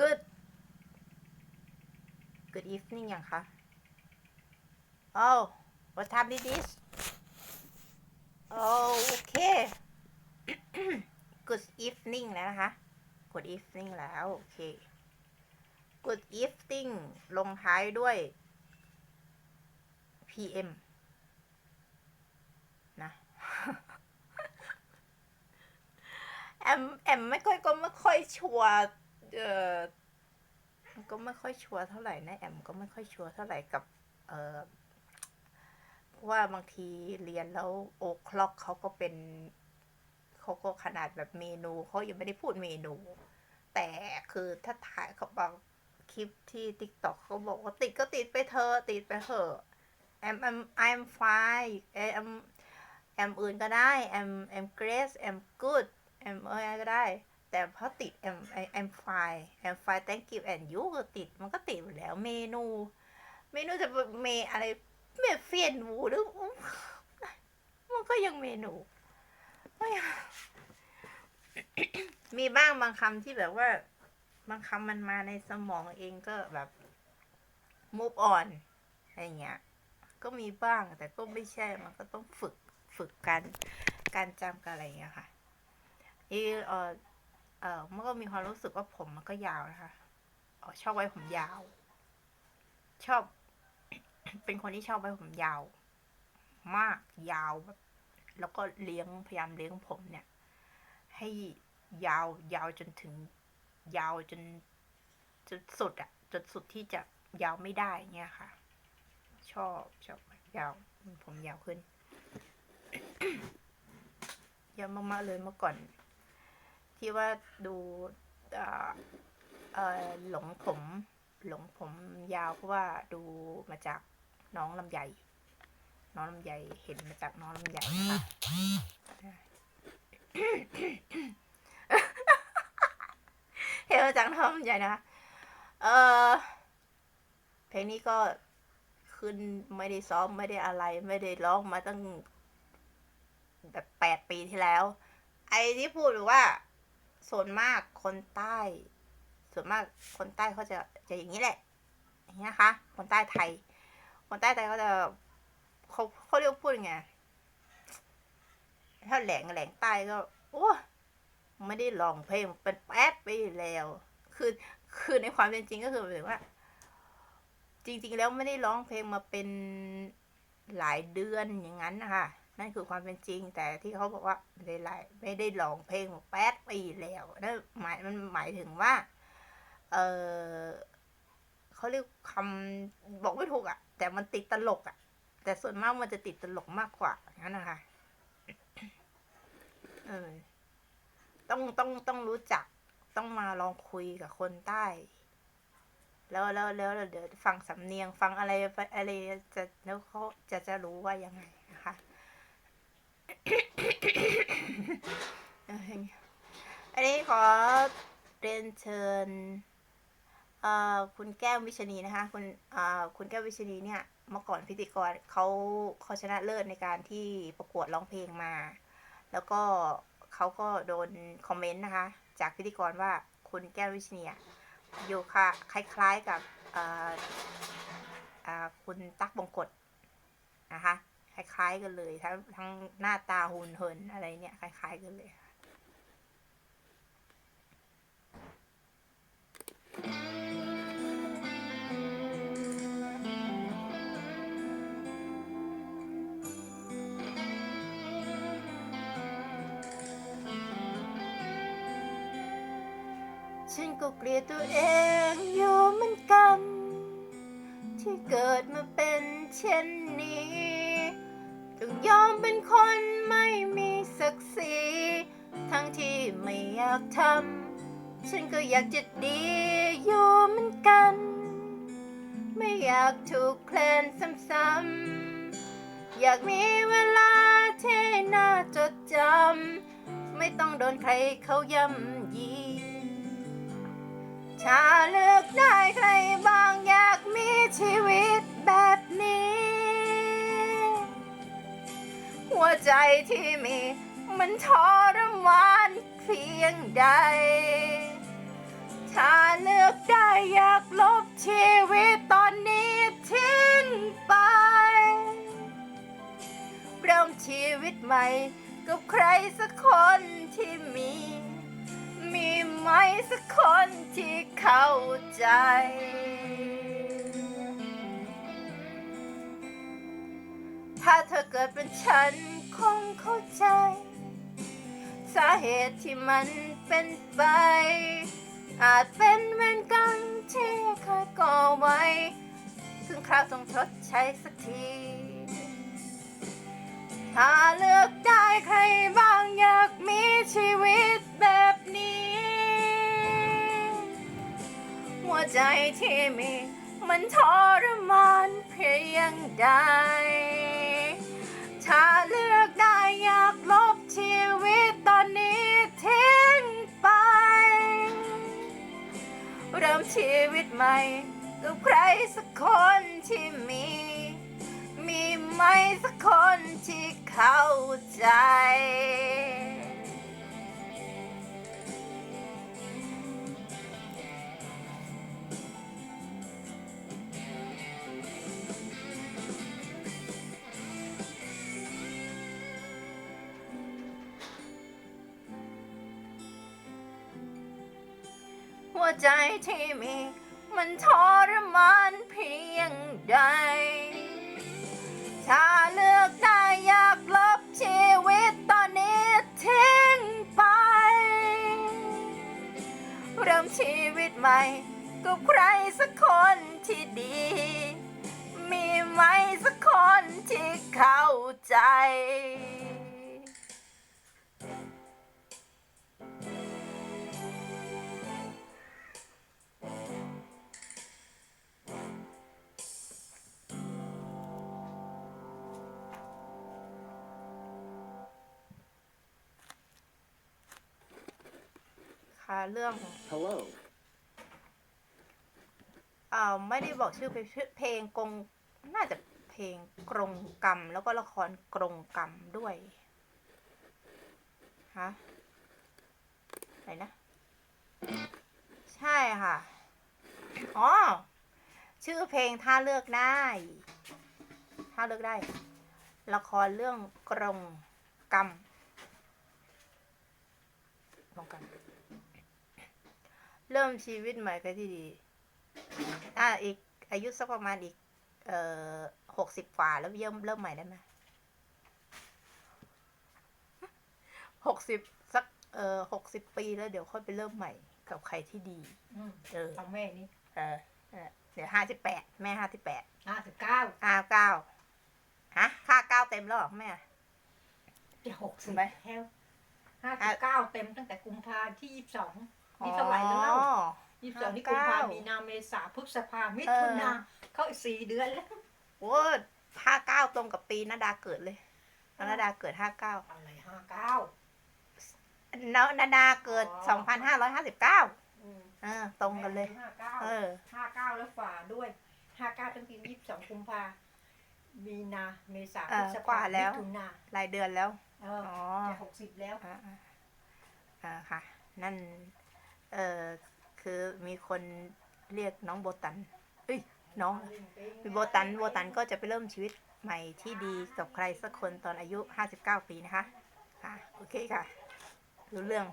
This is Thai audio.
good good evening ยังคะ oh what time is this oh okay good evening แล้วนะคะ good evening แล้ว โอเค good evening ลงท้ายด้วย pm นะแอมแอมไม่ค่อยก็ไม่ค่อยชัวร์ เออก็ไม่ค่อยชัวร์เท่าไหร่นะแอมก็ไม่ค่อยชัวร์เท่าไหร่กับ เออว่าบางทีเรียนแล้วโอคล็อกเขาก็เป็นเขาก็ขนาดแบบเมนูเขายังไม่ได้พูดเมนู แต่คือถ้าถ่ายเขาบอกคลิปที่ t ิ k t o k เขาบอกว่าติดก็ติดไปเธอะติดไปเถอะแอมแอม I'm fine แอมแอมอื่นก็ได้แอมแอม grace แอม good แอมอะไรก็ได้ แต่พอติดแอมแอม fine แอม fine thank you and you ก็ติดมันก็ติดอยู่แล้ว เมนู เมนูจะเป็นเมอะไรเมเฟียนหมูหรือมันก็ยังเมนูมีบ้างบางคำที่แบบว่า บางคำมันมาในสมองเองก็แบบ move on อะไรเงี้ย ก็มีบ้างแต่ก็ไม่ใช่มันก็ต้องฝึกฝึกการการจำกันอะไรเงี้ยค่ะนี่เออ เออมันก็มีความรู้สึกว่าผมมันก็ยาวนะคะออชอบไว้ผมยาว ชอบ เป็นคนที่ชอบไว้ผมยาว มากยาวแบบแล้วก็เลี้ยงพยายามเลี้ยงผมเนี่ย ให้ยาวยาวจนถึง ยาวจนจนสุดอะจนสุดที่จะยาวไม่ได้เงี้ยค่ะ ชอบชอบยาวผมยาวขึ้นยาวมากๆเลยเมื่อก่อน ที่ว่าดูเออหลงผม หลงผมยาวเพราะว่าดูมาจากน้องลำไยน้องลำไยเห็นมาจากน้องลำไยค่ะเห็นมาจากน้องลำไยนะคะเออเพลงนี้ก็ขึ้นไม่ได้ซ้อมไม่ได้อะไร ไม่ได้ร้องมาตั้งแบบแปดปีที่แล้ว ไอ้ที่พูดหรือว่า ส่วนมากคนใต้ ส่วนมากคนใต้เขาจะจะอย่างนี้แหละอย่างนี้นะคะ คนใต้ไทย คนใต้ไทยเขาจะเขาเขาเรียกพูดไงถ้าแหลงแหลงใต้ก็โอ้ไม่ได้ร้องเพลงเป็นแป๊ดไปแล้ว คือคือในความเป็นจริงก็คือหมายถึงว่า จริง ๆ แล้วไม่ได้ร้องเพลงมาเป็นหลายเดือนอย่างนั้นนะคะ นั่นคือความเป็นจริง แต่ที่เขาบอกว่าไม่ได้หลายไม่ได้ร้องเพลงมาแปดปีแล้วนั่นหมายมันหมายถึงว่า เออเขาเรียกคำบอกไม่ถูกอะ่ะ แต่มันติดตลกอะ่ะ แต่ส่วนมากมันจะติดตลกมากกว่าอย่างนั้นนะคะเออต้องต้องต้องรู้จักต้องมาลองคุยกับคนใต้ แล้วแล้วแล้วเดี๋ยวฟังสำเนียงฟังอะไรอะไรจะแล้วเขาจะจะรู้ว่ายังไง อันนี้ขอเรียนเชิญคุณแก้ววิชนีนะคะคุณคุณแก้ววิชนีเนี่ยเมื่อก่อนพิธีกรเขาเขาชนะเลิศในการที่ประกวดร้องเพลงมา แล้วก็เขาก็โดนคอมเมนต์นะคะ จากพิธีกรว่าคุณแก้ววิชนีอยู่ค่ะคล้าย ๆกับคุณตั๊กบงกฎนะคะ คล้าย ๆ กันเลยทั้งทั้งหน้าตาหุ่นเหินอะไรเนี่ยคล้าย ๆ กันเลยค่ะฉันก็เกลียดตัวเองอยู่เหมือนกัน ที่เกิดมาเป็นเช่นนี้ ต้องยอมเป็นคนไม่มีศักดิ์ศรีทั้งที่ไม่อยากทำฉันก็อยากจะดีอยู่เหมือนกัน ไม่อยากถูกแคลนซ้ำๆอยากมีเวลาที่น่าจดจำไม่ต้องโดนใครเขาย่ำยีถ้า ใจที่มี มันทรมานเพียงใด ถ้าเลือกได้อยากลบชีวิตตอนนี้ทิ้งไป เริ่มชีวิตใหม่ กับใครสักคนที่มี มีไหมสักคนที่เข้าใจถ้าเธอเกิดเป็นฉัน คงเข้าใจ สาเหตุที่มันเป็นไป อาจเป็นเวรกรรมที่เคยก่อไว้ ถึงคราวต้องชดใช้สักที ถ้าเลือกได้ใครบ้างอยากมีชีวิตแบบนี้ หัวใจที่มีมันทรมานเพียงใดถ้ มชีวิตใหม่กับใครสักคนที่มี มีไหมสักคนที่เข้าใจ หัวใจที่มี มันทรมานเพียงใด ถ้าเลือกได้อยากลบชีวิตตอนนี้ทิ้งไป เริ่มชีวิตใหม่กับใครสักคนที่ดี มีไหมสักคนที่เข้าใจ เรื่อง Hello. เอ่อไม่ได้บอกชื่อเพลงชื่อเพลงกรงน่าจะเพลงกรงกรรม แล้วก็ละครกรงกรรมด้วยฮะอะไรนะ ใช่ค่ะ อ๋อ ชื่อเพลงถ้าเลือกได้ ถ้าเลือกได้ ละครเรื่องกรงกรรมกรงกรรม เริ่มชีวิตใหม่กันที่ดี อ่าอีกอายุสักประมาณอีก เอ่อหกสิบกว่าแล้วเริ่มเริ่มใหม่ได้ไหมหกสิบสัก เอ่อหกสิบปีแล้วเดี๋ยวค่อยไปเริ่มใหม่กับใครที่ดีอืมเออของแม่นี่เออเออเดี๋ยวห้าสิบแปดแม่ห้าสิบแปดห้าสิบเก้าอ้าวเก้าฮะค่าเก้าเต็มแล้วเหรอแม่จะหกสิบไหมแล้วห้าสิบเก้าเต็มตั้งแต่กุมภาที่ยี่สิบสอง นี่เท่าไหร่แล้วอ๋อ ยี่สิบสองนี่ห้ากุมภาเก้า มีนาเมษาพฤษภามิเออถุนาเข้าอีกสี่เดือนแล้วโอ้ห้าเก้าตรงกับปีนาดาเกิดเลยนาดาเกิดห้าเก้าอะไรห้าเก้า แล้วนาดาเกิดอ๋อ สองพันห้าร้อยห้าสิบเก้าอืมเออ ตรงกันเลย ห้าเก้าเออ ห้าเก้าแล้วฝ่าด้วยห้าเก้าตั้งแต่ยี่สิบสองกุมภามีนาเมษาเอพอฤษกว่าภาแล้ว มิถุนารายเดือนแล้ว เอออ๋อจะหกสิบแล้ว อ่าอ่าอ่าค่ะ นั่น เออคือมีคนเรียกน้องโบตัน เอ้ยน้องโบตันโบตันก็จะไปเริ่มชีวิตใหม่ที่ดีกับใครสักคนตอนอายุ 59 ปีนะคะ ค่ะ โอเคค่ะ รู้เรื่อง